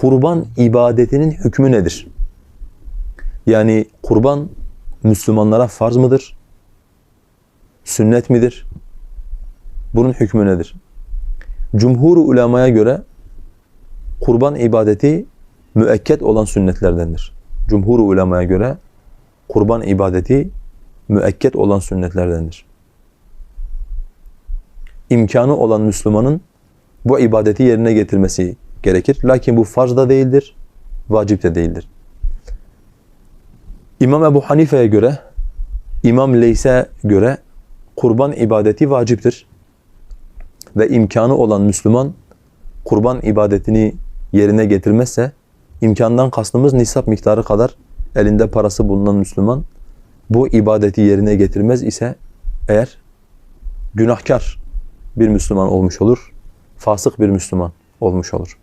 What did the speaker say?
kurban ibadetinin hükmü nedir? Yani kurban Müslümanlara farz mıdır? Sünnet midir? Bunun hükmü nedir? Cumhur ulemaya göre kurban ibadeti müekket olan sünnetlerdendir. Cumhur ulemaya göre kurban ibadeti müekket olan sünnetlerdendir. İmkanı olan Müslümanın bu ibadeti yerine getirmesi gerekir. Lakin bu farz da değildir, vacip de değildir. İmam Ebu Hanife'ye göre, İmam Leys'e göre kurban ibadeti vaciptir. Ve imkanı olan Müslüman kurban ibadetini yerine getirmezse, imkandan kastımız nisap miktarı kadar elinde parası bulunan Müslüman, bu ibadeti yerine getirmez ise eğer günahkar bir Müslüman olmuş olur, fasık bir Müslüman olmuş olur.